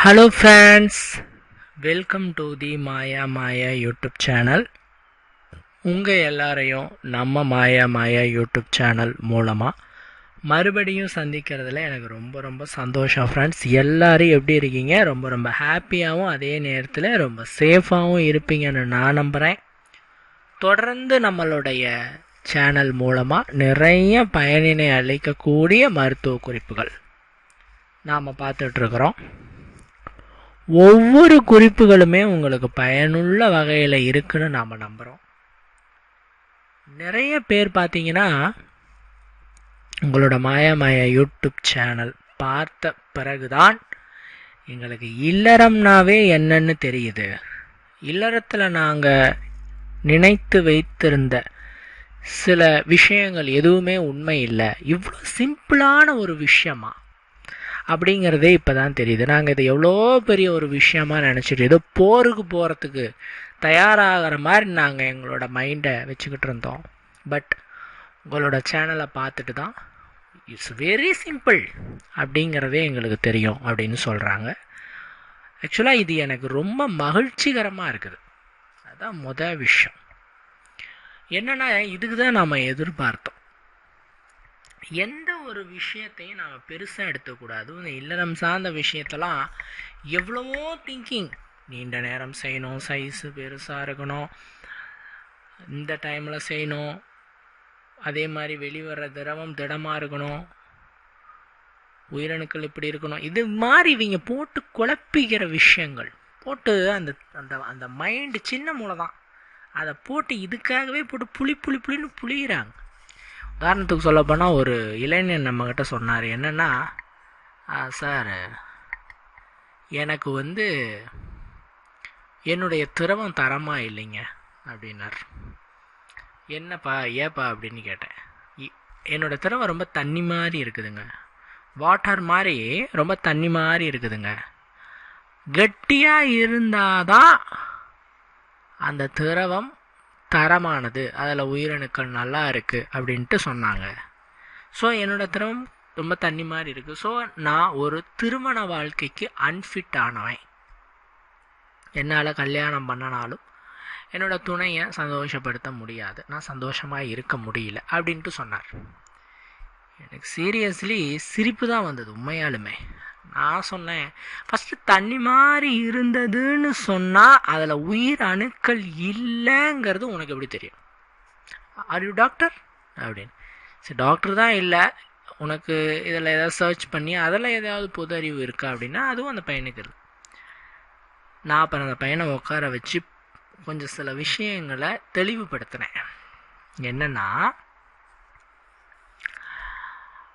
Hello friends welcome to the Maya Maya YouTube channel உங்கள் எல்லாரையும் நம்ம மாயா மாயா யூடியூப் சேனல் மூலமாக மறுபடியும் சந்திக்கிறதுல எனக்கு ரொம்ப ரொம்ப சந்தோஷம் ஃப்ரெண்ட்ஸ் எல்லோரும் எப்படி இருக்கீங்க? ரொம்ப ரொம்ப ஹாப்பியாகவும் அதே நேரத்தில் ரொம்ப சேஃபாகவும் இருப்பீங்கன்னு நான் நம்புகிறேன் தொடர்ந்து நம்மளுடைய சேனல் மூலமாக நிறைய பயனினை அளிக்கக்கூடிய மருத்துவ குறிப்புகள் நாம் பார்த்துட்ருக்குறோம் ஒவ்வொரு குறிப்புகளுமே உங்களுக்கு பயனுள்ள வகையில் இருக்குன்னு நாம் நம்புகிறோம் நிறைய பேர் பார்த்தீங்கன்னா உங்களோட மாயாமாயா யூடியூப் சேனல் பார்த்த பிறகுதான் எங்களுக்கு இல்லறம்னாவே என்னன்னு தெரியுது. இல்லறத்தில் நாங்கள் நினைத்து வைத்திருந்த சில விஷயங்கள் எதுவுமே உண்மை இல்லை. இவ்வளோ சிம்பிளான ஒரு விஷயமா. அப்படிங்கிறதே இப்போ தான் தெரியுது. நாங்கள் இதை எவ்வளோ பெரிய ஒரு விஷயமாக நினச்சிட்டு ஏதோ போருக்கு போகிறதுக்கு தயாராகிற மாதிரி நாங்கள் எங்களோட மைண்டை வச்சுக்கிட்டு இருந்தோம். பட் உங்களோட சேனலை பார்த்துட்டு தான் இட்ஸ் வெரி சிம்பிள் அப்படிங்கிறதே எங்களுக்கு தெரியும் அப்படின்னு சொல்கிறாங்க ஆக்சுவலாக இது எனக்கு ரொம்ப மகிழ்ச்சிகரமாக இருக்குது. அதுதான் முத விஷயம். என்னென்னா இதுக்கு தான் நாம் எதிர்பார்த்தோம். எந்த ஒரு விஷயத்தையும் நாம் பெருசாக எடுத்துக்கூடாது. இந்த இல்லறம் சார்ந்த விஷயத்தெல்லாம் எவ்வளவோ திங்கிங் நீண்ட நேரம் செய்யணும். சைஸு பெருசாக இருக்கணும். இந்த டைமில் செய்யணும். அதே மாதிரி வெளிவர திரவம் திடமாக இருக்கணும். உயிரணுக்கள் இப்படி இருக்கணும். இது மாதிரி இவங்க போட்டு குழப்பிக்கிற விஷயங்கள். போட்டு அந்த அந்த அந்த மைண்டு சின்ன மூளை தான் அதை போட்டு இதுக்காகவே போட்டு புளி புளி புளின்னு புளிகிறாங்க உதாரணத்துக்கு சொல்லப்போனால் ஒரு இளைஞன் நம்மக்கிட்ட சொன்னார். என்னென்னா சார் எனக்கு வந்து என்னுடைய திரவம் தரமாக இல்லைங்க அப்படின்னார். என்னப்பா ஏப்பா? அப்படின்னு கேட்டேன். என்னோடய திரவம் ரொம்ப தண்ணி மாதிரி இருக்குதுங்க. வாட்டர் மாதிரி ரொம்ப தண்ணி மாதிரி இருக்குதுங்க. கட்டியாக இருந்தாதான் அந்த திரவம் தரமானது அதில் உயிரணுக்கள் நல்லா இருக்குது அப்படின்ட்டு சொன்னாங்க. ஸோ என்னோடய திரவம் ரொம்ப தண்ணி மாதிரி இருக்குது ஸோ நான் ஒரு திருமண வாழ்க்கைக்கு அன்ஃபிட் ஆனவன். என்னால் கல்யாணம் பண்ணனாலும் என்னோடய துணையை சந்தோஷப்படுத்த முடியாது. நான் சந்தோஷமாக இருக்க முடியல அப்படின்ட்டு சொன்னார். எனக்கு சீரியஸ்லி சிரிப்பு தான் வந்தது உண்மையாலுமே. நான் சொன்னேன். ஃபஸ்ட்டு தண்ணி மாதிரி இருந்ததுன்னு சொன்னால் அதில் உயிர் அணுக்கள் இல்லைங்கிறது உனக்கு எப்படி தெரியும்? ஆர் யூ டாக்டர் அப்படின்னு. சரி டாக்டர் தான் இல்லை. உனக்கு இதில் ஏதாவது சர்ச் பண்ணி அதில் ஏதாவது பொது அறிவு இருக்கா அப்படின்னா அதுவும் அந்த பையனுக்கு இருக்குது நான் அப்புறம் அந்த பையனை உட்கார வச்சு கொஞ்சம் சில விஷயங்களை தெளிவுபடுத்தினேன். என்னென்னா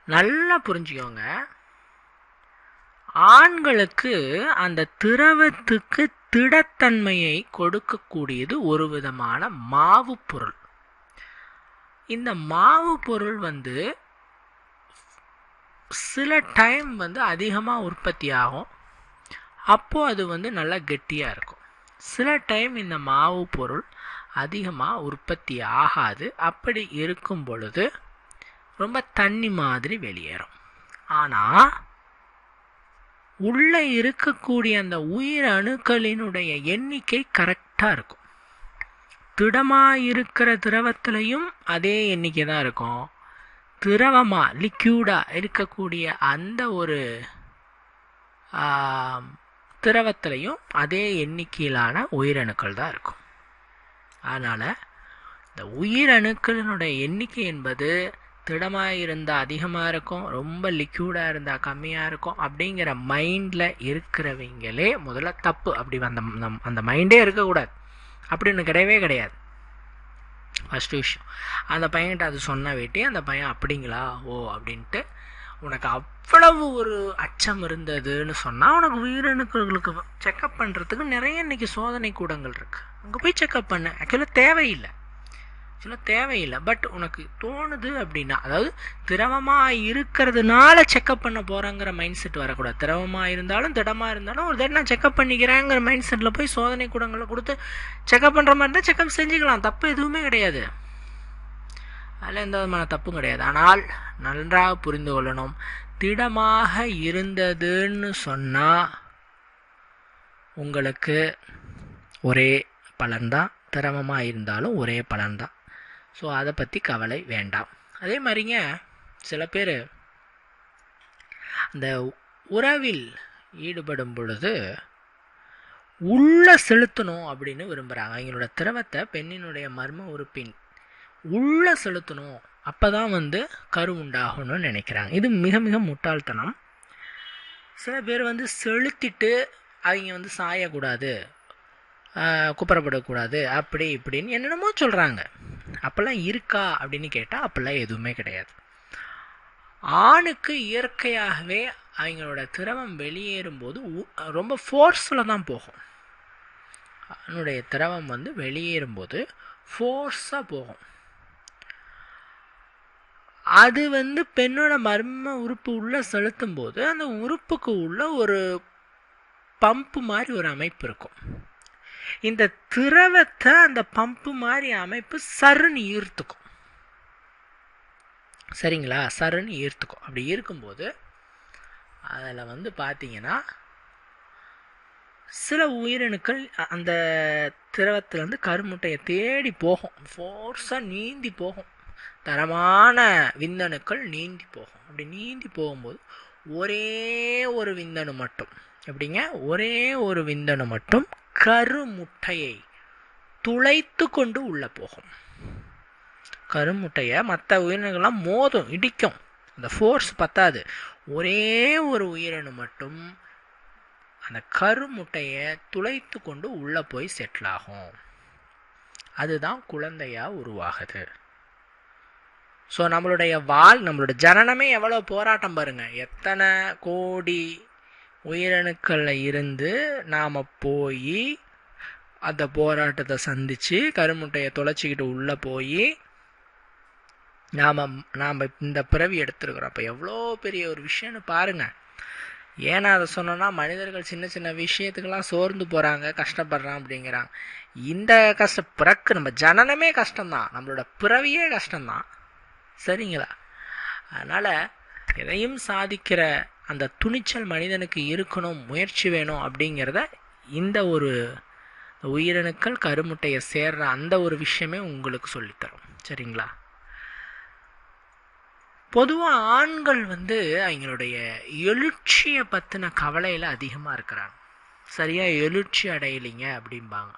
நல்லா புரிஞ்சுக்கோங்க. ஆண்களுக்கு அந்த திரவத்துக்கு திடத்தன்மையை கொடுக்கக்கூடியது ஒரு விதமான மாவு பொருள். இந்த மாவு பொருள் வந்து சில டைம் வந்து அதிகமாக உற்பத்தி ஆகும். அப்போது அது வந்து நல்லா கெட்டியாக இருக்கும். சில டைம் இந்த மாவு பொருள் அதிகமாக உற்பத்தி ஆகாது. அப்படி இருக்கும் பொழுது ரொம்ப தண்ணி மாதிரி வெளியேறும். ஆனால் உள்ளே இருக்கக்கூடிய அந்த உயிர் அணுக்களினுடைய எண்ணிக்கை கரெக்டாக இருக்கும். திடமாக இருக்கிற திரவத்திலையும் அதே எண்ணிக்கை தான் இருக்கும். திரவமாக லிக்யூடாக இருக்கக்கூடிய அந்த ஒரு திரவத்திலையும் அதே எண்ணிக்கையிலான உயிரணுக்கள் தான் இருக்கும். அதனால் இந்த உயிரணுக்களினுடைய எண்ணிக்கை என்பது திடமாக இருந்தால் அதிகமாக இருக்கும் ரொம்ப லிக்யூடாக இருந்தால் கம்மியாக இருக்கும் அப்படிங்கிற மைண்டில் இருக்கிறவங்களே முதல்ல தப்பு. அப்படி அந்த அந்த மைண்டே இருக்கக்கூடாது. அப்படின்னு கிடையவே கிடையாது. ஃபஸ்ட்டு விஷயம். அந்த பையன்கிட்ட அது சொன்ன வேட்டி அந்த பையன் அப்படிங்களா? ஓ அப்படின்ட்டு உனக்கு அவ்வளவு ஒரு அச்சம் இருந்ததுன்னு சொன்னால் உனக்கு உயிரணுக்களுக்கு செக்கப் பண்ணுறதுக்கு நிறைய இன்றைக்கி சோதனை கூடங்கள் இருக்குது அங்கே போய் செக்கப் பண்ணு. ஆக்சுவலாக தேவையில்லை. ஆக்சுவலாக தேவையில்லை. பட் உனக்கு தோணுது அப்படின்னா அதாவது திரவமாக இருக்கிறதுனால செக்கப் பண்ண போகிறேங்கிற மைண்ட் செட் வரக்கூடாது. திரவமாக இருந்தாலும் திடமாக இருந்தாலும் ஒரு தடவை நான் செக்கப் பண்ணிக்கிறேங்கிற மைண்ட் செட்டில் போய் சோதனை கூடங்களை கொடுத்து செக்கப் பண்ணுற மாதிரி இருந்தால் செக்கப் செஞ்சுக்கலாம். தப்பு எதுவுமே கிடையாது. அதில் எந்த விதமான தப்பும் கிடையாது. ஆனால் நன்றாக புரிந்து கொள்ளணும். திடமாக இருந்ததுன்னு சொன்னால் உங்களுக்கு ஒரே பலன்தான். திரவமாக இருந்தாலும் ஒரே பலன்தான். ஸோ அதை பற்றி கவலை வேண்டாம். அதே மாதிரிங்க சில பேர் அந்த உறவில் ஈடுபடும் பொழுது உள்ளே செலுத்தணும் அப்படின்னு விரும்புகிறாங்க அவங்களோட திரவத்தை பெண்ணினுடைய மர்ம உறுப்பின் உள்ளே செலுத்தணும் அப்போ தான் வந்து கரு உண்டாகணும்னு நினைக்கிறாங்க. இது மிக மிக முட்டாள்தனம். சில பேர் வந்து செலுத்திட்டு அவங்க வந்து சாயக்கூடாது குப்புறப்படக்கூடாது அப்படி இப்படின்னு என்னென்னமோ சொல்கிறாங்க அப்போல்லாம் இருக்கா அப்படின்னு கேட்டால் அப்போல்லாம் எதுவுமே கிடையாது. ஆணுக்கு இயற்கையாகவே அவங்களோட திரவம் வெளியேறும்போது ரொம்ப ஃபோர்ஸில் தான் போகும். அவனுடைய திரவம் வந்து வெளியேறும்போது ஃபோர்ஸாக போகும். அது வந்து பெண்ணோட மர்ம உறுப்பு உள்ளே செலுத்தும் போது அந்த உறுப்புக்கு உள்ள ஒரு பம்ப் மாதிரி ஒரு அமைப்பு இருக்கும். இந்த திரவத்தை அந்த பம்பு மாதிரி அமைப்பு சருன்னு ஈர்த்துக்கும். சரிங்களா? சருன்னு ஈர்த்துக்கும். அப்படி இருக்கும்போது அதில் வந்து பார்த்தீங்கன்னா சில உயிரணுக்கள் அந்த திரவத்திலேருந்து கருமுட்டையை தேடி போகும். ஃபோர்ஸாக நீந்தி போகும். தரமான விந்தணுக்கள் நீந்தி போகும். அப்படி நீந்தி போகும்போது ஒரே ஒரு விந்தணு மட்டும். எப்படிங்க? ஒரே ஒரு விந்தணு மட்டும் கருமுட்டையை துளைத்து கொண்டு உள்ளே போகும். கருமுட்டையை மற்ற உயிரினங்கள்லாம் மோதும் இடிக்கும். அந்த ஃபோர்ஸ் பத்தாது. ஒரே ஒரு உயிரினு மட்டும் அந்த கருமுட்டையை துளைத்து கொண்டு உள்ளே போய் செட்டில் ஆகும். அதுதான் குழந்தையாக உருவாகுது. ஸோ நம்மளுடைய வாழ் நம்மளோட ஜனனமே எவ்வளோ போராட்டம் பாருங்கள் எத்தனை கோடி உயிரணுக்களில் இருந்து நாம் போய் அந்த போராட்டத்தை சந்தித்து கருமுட்டையை தொலைச்சிக்கிட்டு உள்ளே போய் நாம் நாம் இந்த பிறவி எடுத்துருக்குறோம். அப்போ எவ்வளோ பெரிய ஒரு விஷயம்னு பாருங்கள் ஏன்னா அதை சொன்னோன்னா மனிதர்கள் சின்ன சின்ன விஷயத்துக்கெல்லாம் சோர்ந்து போகிறாங்க கஷ்டப்படுறான் அப்படிங்கிறாங்க. இந்த கஷ்ட பிறக்கு நம்ம ஜனனமே கஷ்டம்தான். நம்மளோட பிறவியே கஷ்டம்தான். சரிங்களா? அதனால் எதையும் சாதிக்கிற அந்த துணிச்சல் மனிதனுக்கு இருக்கணும் முயற்சி வேணும் அப்படிங்கிறத இந்த ஒரு உயிரணுக்கள் கருமுட்டையை சேர்ற அந்த ஒரு விஷயமே உங்களுக்கு சொல்லித்தரும். சரிங்களா? பொதுவாக ஆண்கள் வந்து அவங்களுடைய எழுச்சியை பற்றின கவலையில் அதிகமாக இருக்கிறாங்க. சரியாக எழுச்சி அடையலைங்க அப்படிம்பாங்க.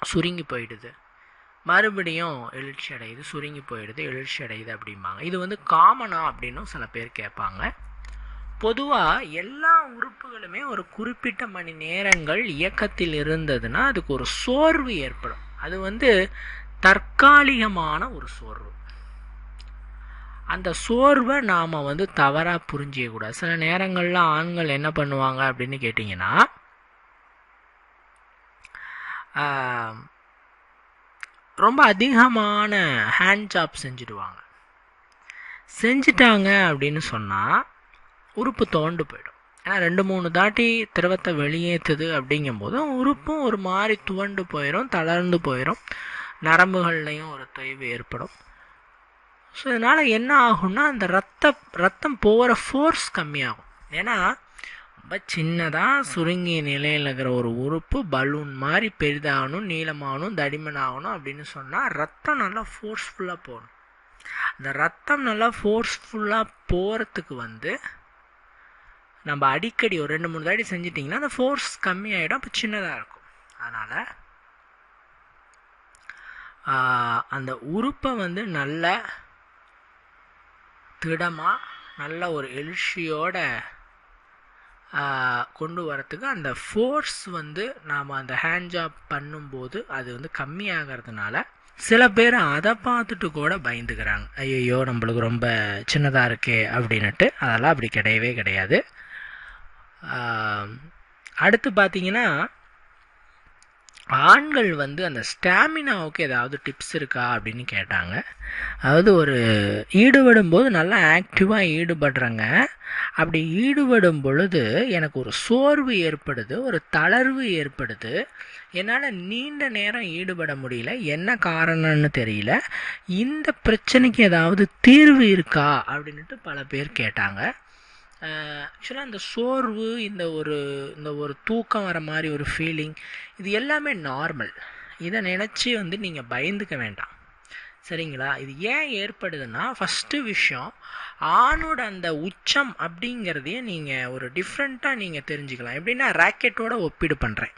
சுருங்கி போயிடுது. மறுபடியும் எழுச்சி அடையுது சுருங்கி போயிடுது எழுச்சி அடையுது அப்படிம்பாங்க. இது வந்து காமனா அப்படின்னும் சில பேர் கேட்பாங்க. பொதுவாக எல்லா உறுப்புகளுமே ஒரு குறிப்பிட்ட மணி நேரங்கள் இயக்கத்தில் இருந்ததுன்னா அதுக்கு ஒரு சோர்வு ஏற்படும். அது வந்து தற்காலிகமான ஒரு சோர்வு. அந்த சோர்வை நாம் வந்து தவறாக புரிஞ்சிக்கக்கூடாது சில நேரங்களில் ஆண்கள் என்ன பண்ணுவாங்க அப்படின்னு கேட்டிங்கன்னா ரொம்ப அதிகமான ஹேண்ட் ஜாப் செஞ்சுடுவாங்க. செஞ்சிட்டாங்க அப்படின்னு சொன்னால் உறுப்பு தோண்டு போயிடும். ஏன்னா ரெண்டு மூணு தாட்டி திரவத்தை வெளியேற்றுது அப்படிங்கும்போது உறுப்பும் ஒரு மாதிரி துவண்டு போயிடும் தளர்ந்து போயிடும் நரம்புகள்லையும் ஒரு தொய்வு ஏற்படும். ஸோ இதனால் என்ன ஆகும்னா அந்த ரத்த ரத்தம் போகிற ஃபோர்ஸ் கம்மியாகும். ஏன்னா ரொம்ப சின்னதாக சுருங்கிய நிலையில் இருக்கிற ஒரு உறுப்பு பலூன் மாதிரி பெரிதாகணும் நீளமாகணும் தடிமனாகணும் அப்படின்னு சொன்னால் ரத்தம் நல்லா ஃபோர்ஸ்ஃபுல்லாக போகணும். அந்த ரத்தம் நல்லா ஃபோர்ஸ்ஃபுல்லாக போகிறதுக்கு வந்து நம்ம அடிக்கடி ஒரு ரெண்டு மூணு தாடி செஞ்சிட்டிங்கன்னா அந்த ஃபோர்ஸ் கம்மியாயிடும் அப்போ சின்னதாக இருக்கும். அதனால் அந்த உறுப்பை வந்து நல்ல திடமாக நல்ல ஒரு எழுச்சியோட கொண்டு வரத்துக்கு அந்த ஃபோர்ஸ் வந்து நாம் அந்த ஹேண்ட் ஜாப் பண்ணும்போது அது வந்து கம்மியாகிறதுனால சில பேர் அதை பார்த்துட்டு கூட பயந்துக்கிறாங்க. ஐயோ நம்மளுக்கு ரொம்ப சின்னதாக இருக்கே அப்படின்ட்டு அதெல்லாம் அப்படி கிடையவே கிடையாது. அடுத்து பார்த்தீங்கன்னா ஆண்கள் வந்து அந்த ஸ்டாமினாவுக்கு ஏதாவது டிப்ஸ் இருக்கா அப்படின்னு கேட்டாங்க. அதாவது ஒரு ஈடுபடும் போது நல்லா ஆக்டிவாக ஈடுபடுறேங்க. அப்படி ஈடுபடும் பொழுது எனக்கு ஒரு சோர்வு ஏற்படுது ஒரு தளர்வு ஏற்படுது. என்னால் நீண்ட நேரம் ஈடுபட முடியல. என்ன காரணம்னு தெரியல. இந்த பிரச்சனைக்கு ஏதாவது தீர்வு இருக்கா அப்படின்ட்டு பல பேர் கேட்டாங்க. ஆக்சுவலாக இந்த சோர்வு இந்த ஒரு இந்த ஒரு தூக்கம் வர மாதிரி ஒரு ஃபீலிங் இது எல்லாமே நார்மல் இதை நினச்சி வந்து நீங்கள் பயந்துக்க வேண்டாம். சரிங்களா? இது ஏன் ஏற்படுதுன்னா ஃபஸ்ட்டு விஷயம் ஆணோட அந்த உச்சம் அப்படிங்கிறதையே நீங்கள் ஒரு டிஃப்ரெண்ட்டாக நீங்கள் தெரிஞ்சுக்கலாம். எப்படின்னா ராக்கெட்டோட ஒப்பீடு பண்ணுறேன்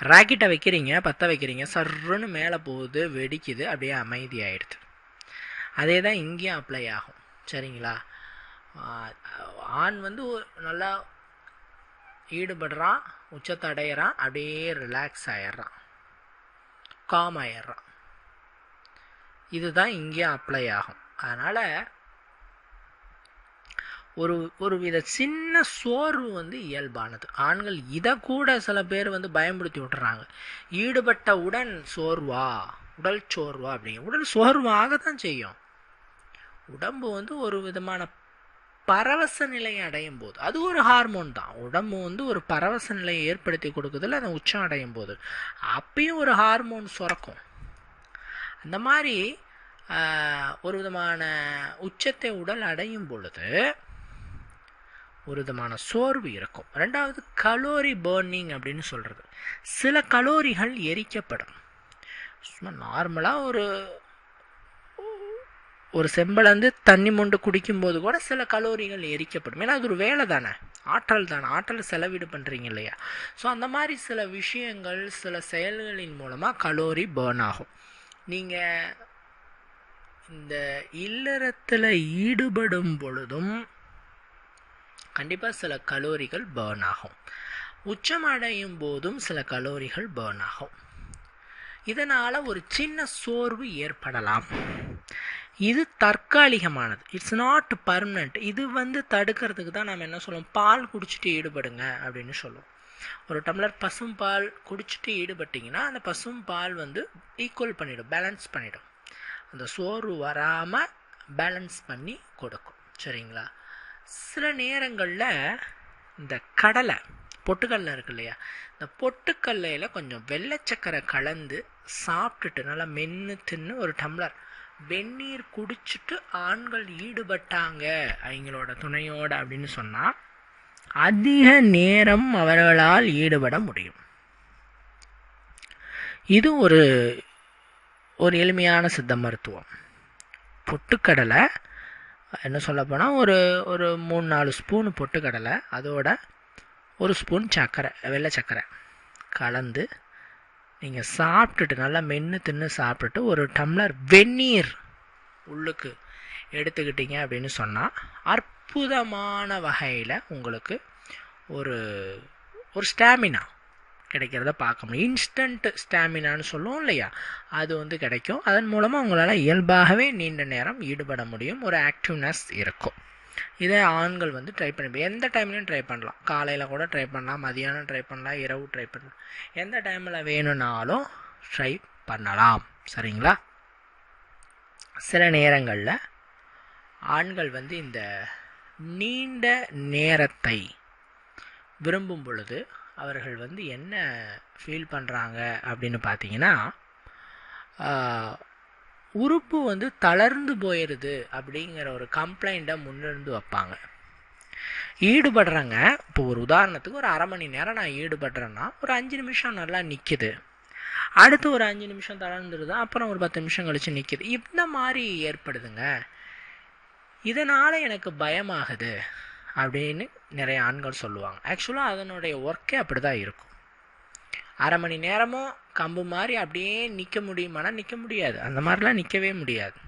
ராக்கெட்டை வைக்கிறீங்க பற்ற வைக்கிறீங்க சர்ருன்னு மேலே போகுது வெடிக்குது அப்படியே அமைதியாயிடுது. அதே தான் இங்கேயும் அப்ளை ஆகும். சரிங்களா? ஆண் வந்து நல்லா ஈடுபடுறான் உச்சத்தை அடையிறான் அப்படியே ரிலாக்ஸ் ஆயிடுறான். காம் ஆயிடுறான். இதுதான் இங்கே அப்ளை ஆகும். அதனால் ஒரு ஒரு வித சின்ன சோர்வு வந்து இயல்பானது. ஆண்கள் இதை கூட சில பேர் வந்து பயன்படுத்தி விட்டுறாங்க. ஈடுபட்ட உடன் சோர்வா உடல் சோர்வா அப்படிங்க. உடல் சோர்வாக தான் செய்யும். உடம்பு வந்து ஒரு விதமான பரவச நிலையை அடையும் போது அது ஒரு ஹார்மோன் தான். உடம்பு வந்து ஒரு பரவச நிலையை ஏற்படுத்தி கொடுக்குதுல அந்த உச்சம் அடையும் போது அப்பயும் ஒரு ஹார்மோன் சுரக்கும். அந்த மாதிரி ஒரு விதமான உச்சத்தை உடல் அடையும் பொழுது ஒரு விதமான சோர்வு இருக்கும். ரெண்டாவது கலோரி பேர்னிங் அப்படின்னு சொல்கிறது சில கலோரிகள் எரிக்கப்படும். சும்மா நார்மலாக ஒரு ஒரு செம்பளந்து தண்ணி மொண்டு குடிக்கும்போது கூட சில கலோரிகள் எரிக்கப்படும். ஏன்னா அது ஒரு வேலை தானே. ஆற்றல் தானே. ஆற்றல் செலவீடு பண்ணுறீங்க இல்லையா? ஸோ அந்த மாதிரி சில விஷயங்கள் சில செயல்களின் மூலமாக கலோரி பேர்ன் ஆகும். நீங்கள் இந்த இல்லறத்தில் ஈடுபடும் பொழுதும் கண்டிப்பாக சில கலோரிகள் பேர்ன் ஆகும். உச்சம் அடையும் போதும் சில கலோரிகள் பேர்ன் ஆகும். இதனால் ஒரு சின்ன சோர்வு ஏற்படலாம். இது தற்காலிகமானது. இட்ஸ் நாட் பர்மனண்ட் இது வந்து தடுக்கிறதுக்கு தான் நம்ம என்ன சொல்லுவோம்? பால் குடிச்சிட்டு ஈடுபடுங்க அப்படின்னு சொல்லுவோம். ஒரு டம்ளர் பசும் பால் குடிச்சிட்டு ஈடுபட்டிங்கன்னா அந்த பசும் பால் வந்து ஈக்குவல் பண்ணிடும் பேலன்ஸ் பண்ணிடும். அந்த சோறு வராமல் பேலன்ஸ் பண்ணி கொடுக்கும். சரிங்களா? சில நேரங்களில் இந்த கடலை பொட்டுக்கடலை இருக்கு இல்லையா? இந்த பொட்டுக்கல்லையில் கொஞ்சம் வெள்ளச்சக்கரை கலந்து சாப்பிட்டுட்டு நல்லா மென்று தின்னு ஒரு டம்ளர் வெந்நீர் குடிச்சிட்டு ஆண்கள் ஈடுபட்டாங்க. அவங்களோட துணையோட அப்படின்னு சொன்னால் அதிக நேரம் அவர்களால் ஈடுபட முடியும். இது ஒரு ஒரு எளிமையான சித்த மருத்துவம். பொட்டுக்கடலை என்ன சொல்ல போனால் ஒரு ஒரு மூணு நாலு ஸ்பூன் பொட்டுக்கடலை அதோட ஒரு ஸ்பூன் சர்க்கரை வெள்ளை சர்க்கரை கலந்து நீங்கள் சாப்பிட்டுட்டு நல்லா மென்று தின்னு சாப்பிட்டுட்டு ஒரு டம்ளர் வெந்நீர் உள்ளுக்கு எடுத்துக்கிட்டீங்க அப்படின்னு சொன்னால் அற்புதமான வகையில் உங்களுக்கு ஒரு ஒரு ஸ்டாமினா கிடைக்கிறத பார்க்க முடியும். இன்ஸ்டன்ட் ஸ்டாமினான்னு சொல்லுவோம் இல்லையா? அது வந்து கிடைக்கும். அதன் மூலமாக உங்களால் இயல்பாகவே நீண்ட நேரம் ஈடுபட முடியும். ஒரு ஆக்டிவ்னஸ் இருக்கும். இதே ஆண்கள் வந்து ட்ரை பண்ணி எந்த டைம்லையும் ட்ரை பண்ணலாம். காலையில் கூட ட்ரை பண்ணலாம் மதியானம் ட்ரை பண்ணலாம் இரவு ட்ரை பண்ணலாம். எந்த டைமில் வேணும்னாலும் ட்ரை பண்ணலாம். சரிங்களா? சில நேரங்களில் ஆண்கள் வந்து இந்த நீண்ட நேரத்தை விரும்பும் பொழுது அவர்கள் வந்து என்ன ஃபீல் பண்ணுறாங்க அப்படின்னு பார்த்தீங்கன்னா உறுப்பு வந்து தளர்ந்து போயிடுது அப்படிங்கிற ஒரு கம்ப்ளைண்ட்டை முன்னிருந்து வைப்பாங்க. ஈடுபடுறேங்க. இப்போ ஒரு உதாரணத்துக்கு ஒரு அரை மணி நேரம் நான் ஈடுபடுறேன்னா ஒரு அஞ்சு நிமிஷம் நல்லா நிற்கிது அடுத்து ஒரு அஞ்சு நிமிஷம் தளர்ந்துருது அப்புறம் ஒரு பத்து நிமிஷம் கழித்து நிற்கிது இந்த மாதிரி ஏற்படுதுங்க. இதனால் எனக்கு பயமாகுது அப்படின்னு நிறைய ஆண்கள் சொல்லுவாங்க. ஆக்சுவலாக அதனுடைய ஒர்க்கே அப்படி தான் இருக்கும். அரை மணி நேரமும் கம்பு மாதிரி அப்படியே நிற்க முடியுமானா நிற்க முடியாது. அந்த மாதிரிலாம் நிற்கவே முடியாது.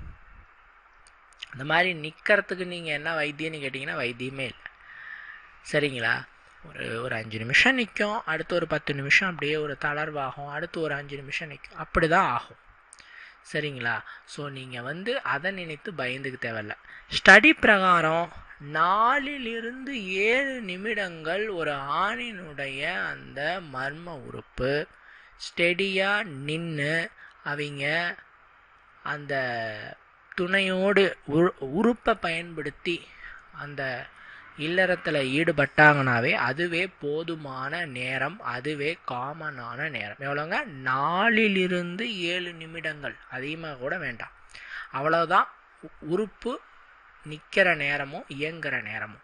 அந்த மாதிரி நிற்கிறதுக்கு நீங்கள் என்ன வைத்தியம்னு கேட்டிங்கன்னா வைத்தியமே இல்லை. சரிங்களா? ஒரு ஒரு அஞ்சு நிமிஷம் நிற்கும் அடுத்து ஒரு பத்து நிமிஷம் அப்படியே ஒரு தளர்வாகும். அடுத்து ஒரு அஞ்சு நிமிஷம் நிற்கும் அப்படி தான் ஆகும். சரிங்களா? ஸோ நீங்கள் வந்து அதை நினைத்து பயந்துக்கு தேவையில்ல. ஸ்டடி பிரகாரம் நாலிலிருந்து ஏழு நிமிடங்கள் ஒரு ஆணினுடைய அந்த மர்ம உறுப்பு. ஸ்டெடியாக நின்று அவங்க அந்த துணையோடு உரு உறுப்பை பயன்படுத்தி அந்த இல்லறத்தில் ஈடுபட்டாங்கனாவே அதுவே போதுமான நேரம் அதுவே காமனான நேரம். எவ்வளோங்க நாலிலிருந்து ஏழு நிமிடங்கள். அதிகமாக கூட வேண்டாம். அவ்வளோதான் உறுப்பு நிற்கிற நேரமும் இயங்குகிற நேரமும்.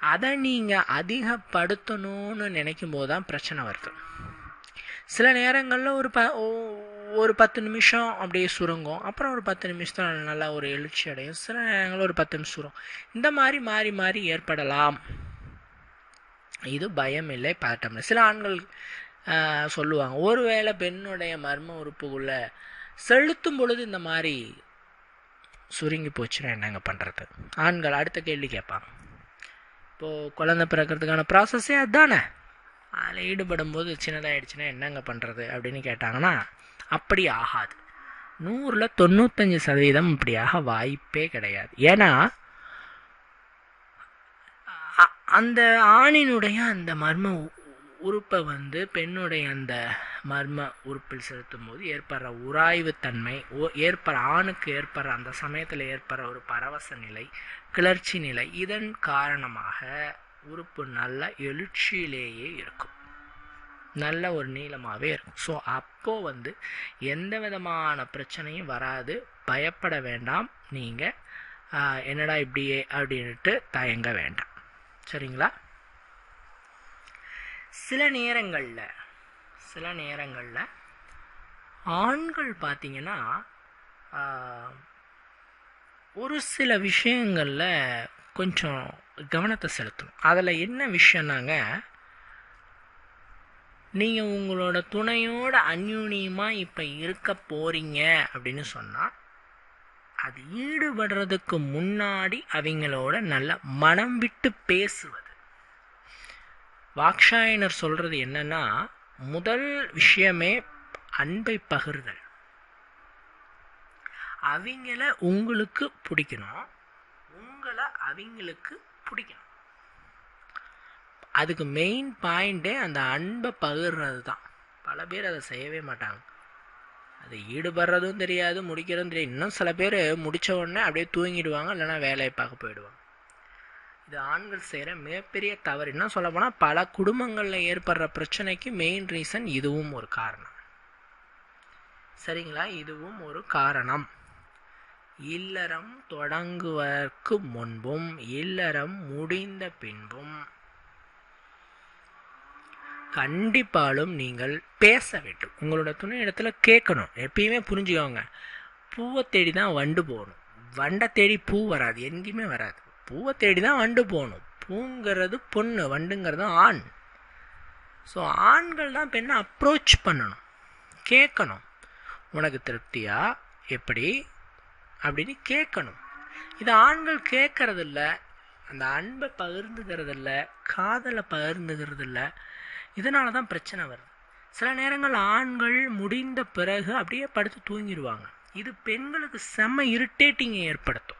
அதை நீங்கள் அதிகப்படுத்தணும்னு நினைக்கும் போது தான் பிரச்சனை வருது. சில நேரங்களில் ஒரு ப ஒரு பத்து நிமிஷம் அப்படியே சுருங்கும். அப்புறம் ஒரு பத்து நிமிஷத்தில் நல்லா ஒரு எழுச்சி அடையும். சில நேரங்களில் ஒரு பத்து நிமிஷம் சுரும். இந்த மாதிரி மாறி மாறி ஏற்படலாம். இது பயம் இல்லை பதட்டம் இல்லை. சில ஆண்கள் சொல்லுவாங்க ஒருவேளை பெண்ணுடைய மர்ம உறுப்புக்குள்ள செலுத்தும் பொழுது இந்த மாதிரி சுருங்கி போச்சுன்னா என்னங்க பண்ணுறது ஆண்கள் அடுத்த கேள்வி கேட்பாங்க. இப்போது குழந்தை பிறக்கிறதுக்கான ப்ராசஸே அதுதானே அதில் ஈடுபடும் போது சின்னதாகிடுச்சுன்னா என்னங்க பண்ணுறது அப்படின்னு கேட்டாங்கன்னா அப்படி ஆகாது. நூறில் தொண்ணூத்தஞ்சு சதவீதம் இப்படியாக வாய்ப்பே கிடையாது. ஏன்னா அந்த ஆணினுடைய அந்த மர்ம உறுப்பை வந்து பெண்ணுடைய அந்த மர்ம உறுப்பில் செலுத்தும் போது ஏற்படுற உராய்வு தன்மை ஏற்படுற ஆணுக்கு ஏற்படுற அந்த சமயத்தில் ஏற்படுற ஒரு பரவச நிலை கிளர்ச்சி நிலை இதன் காரணமாக உறுப்பு நல்ல எழுச்சியிலேயே இருக்கும். நல்ல ஒரு நீளமாகவே இருக்கும். ஸோ அப்போது வந்து எந்த விதமான பிரச்சனையும் வராது. பயப்பட வேண்டாம். நீங்கள் என்னடா இப்படியே அப்படின்ட்டு தயங்க வேண்டாம். சரிங்களா? சில நேரங்களில் சில நேரங்களில் ஆண்கள் பார்த்தீங்கன்னா ஒரு சில விஷயங்களில் கொஞ்சம் கவனத்தை செலுத்தணும். அதில் என்ன விஷயம்னாங்க நீங்கள் உங்களோட துணையோட அந்யூனியமாக இப்போ இருக்க போகிறீங்க அப்படின்னு சொன்னால் அது ஈடுபடுறதுக்கு முன்னாடி அவங்களோட நல்ல மனம் விட்டு பேசுவது. வாக்ஷாயனர் சொல்கிறது என்னன்னா முதல் விஷயமே அன்பை பகிர்தல். அவங்கள உங்களுக்கு பிடிக்கணும். அவங்கள அவங்களுக்கு பிடிக்கணும். அதுக்கு மெயின் பாயிண்ட்டே அந்த அன்பை பகிர்றது தான். பல பேர் அதை செய்யவே மாட்டாங்க. அது ஈடுபடுறதும் தெரியாது முடிக்கிறதும் தெரியாது. இன்னும் சில பேர் முடித்த உடனே அப்படியே தூங்கிடுவாங்க இல்லைனா வேலையை பார்க்க போயிடுவாங்க. இது ஆண்கள் செய்கிற மிகப்பெரிய தவறு. என்ன சொல்ல போனால் பல குடும்பங்களில் ஏற்படுற பிரச்சனைக்கு மெயின் ரீசன் இதுவும் ஒரு காரணம். சரிங்களா? இதுவும் ஒரு காரணம். இல்லறம் தொடங்குவதற்கு முன்பும் இல்லறம் முடிந்த பின்பும். கண்டிப்பாலும் நீங்கள் பேச வேண்டும். உங்களோட துணை இடத்துல கேட்கணும். எப்பயுமே புரிஞ்சுக்கோங்க. பூவை தேடி தான் வண்டு போகணும். வண்டை தேடி பூ வராது. எங்கேயுமே வராது. பூவை தேடி தான் வண்டு போகணும். பூங்கிறது பொண்ணு வண்டுங்கிறது ஆண். ஸோ ஆண்கள் தான் பெண்ணை அப்ரோச் பண்ணணும். கேட்கணும். உனக்கு திருப்தியா? எப்படி? அப்படின்னு கேட்கணும். இது ஆண்கள் கேட்கறதில்ல அந்த அன்பை பகிர்ந்துக்கிறதில்ல காதலை பகிர்ந்துக்கிறதில்ல இதனால தான் பிரச்சனை வருது. சில நேரங்கள் ஆண்கள் முடிந்த பிறகு அப்படியே படுத்து தூங்கிடுவாங்க. இது பெண்களுக்கு செம்ம இரிட்டேட்டிங்கை ஏற்படுத்தும்.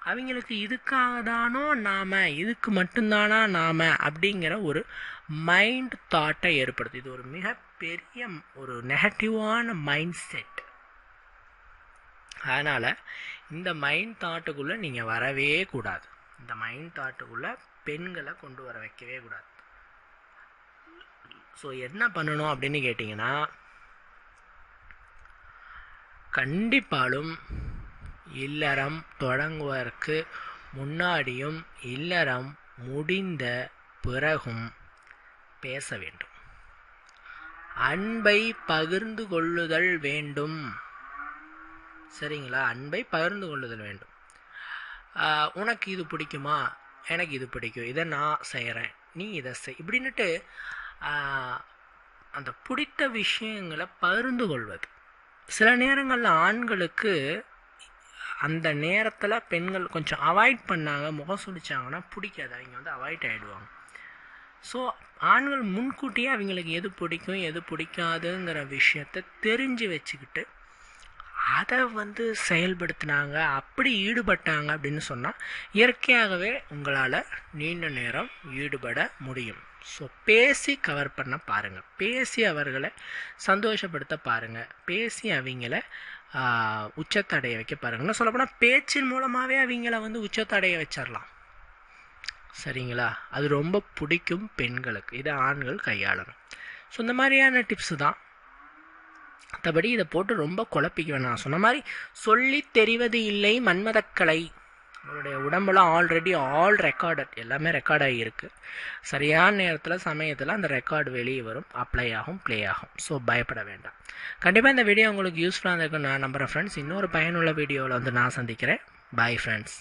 அவங்களுக்கு இதுக்காக தானோ நாம் இதுக்கு மட்டும்தானா நாம அப்படிங்கிற ஒரு மைண்ட் தாட்டை ஏற்படுத்தும். இது ஒரு மிகப்பெரிய ஒரு நெகட்டிவான மைண்ட் செட் அதனால் இந்த மைண்ட் தாட்டுக்குள்ளே நீங்கள் வரவே கூடாது. இந்த மைண்ட் தாட்டுக்குள்ளே பெண்களை கொண்டு வர வைக்கவே கூடாது. ஸோ என்ன பண்ணணும் அப்படின்னு கேட்டிங்கன்னா கண்டிப்பாலும் இல்லறம் தொடங்குவதற்கு முன்னாடியும் இல்லறம் முடிந்த பிறகும் பேச வேண்டும். அன்பை பகிர்ந்து கொள்ளுதல் வேண்டும். சரிங்களா? அன்பை பகிர்ந்து கொள்ளுதல் வேண்டும். உனக்கு இது பிடிக்குமா? எனக்கு இது பிடிக்கும். இதை நான் செய்கிறேன் நீ இதை செய். இப்படின்னுட்டு அந்த பிடித்த விஷயங்களை பகிர்ந்து கொள்வது. சில நேரங்களில் ஆண்களுக்கு அந்த நேரத்தில் பெண்கள் கொஞ்சம் அவாய்ட் பண்ணாங்க முகம் சுழிச்சாங்கன்னா பிடிக்காது. அவங்க வந்து அவாய்ட் ஆகிடுவாங்க ஸோ ஆண்கள் முன்கூட்டியே அவங்களுக்கு எது பிடிக்கும் எது பிடிக்காதுங்கிற விஷயத்த தெரிஞ்சு வச்சுக்கிட்டு அதை வந்து செயல்படுத்தினாங்க அப்படி ஈடுபட்டாங்க அப்படின்னு சொன்னால் இயற்கையாகவே உங்களால் நீண்ட நேரம் ஈடுபட முடியும். ஸோ பேசி கவர் பண்ண பாருங்கள் பேசி அவர்களை சந்தோஷப்படுத்த பாருங்கள் பேசி அவங்கள உச்சத்தடைய வைக்க பாருங்கள் சொல்லப்போனால் பேச்சின் மூலமாகவே அவங்கள வந்து உச்சத்தடைய வச்சிடலாம் சரிங்களா? அது ரொம்ப பிடிக்கும் பெண்களுக்கு. இதை ஆண்கள் கையாளணும். ஸோ இந்த மாதிரியான டிப்ஸு தான் மற்றபடி இதை போட்டு ரொம்ப குழப்பிக்க வேணாம் சொன்ன மாதிரி சொல்லி தெரிவது இல்லை மன்மதக்கலை உங்களுடைய உடம்புலாம் ஆல்ரெடி ஆல் ரெக்கார்டட் எல்லாமே ரெக்கார்ட் ஆகியிருக்கு. சரியான நேரத்தில் சமயத்தில் அந்த ரெக்கார்டு வெளியே வரும். அப்ளை ஆகும் ப்ளே ஆகும். ஸோ பயப்பட வேண்டாம். கண்டிப்பாக இந்த வீடியோ உங்களுக்கு யூஸ்ஃபுல்லாக இருக்குன்னு நான் நம்புகிறேன் ஃப்ரெண்ட்ஸ் இன்னொரு பயனுள்ள வீடியோவில் வந்து நான் சந்திக்கிறேன். Bye friends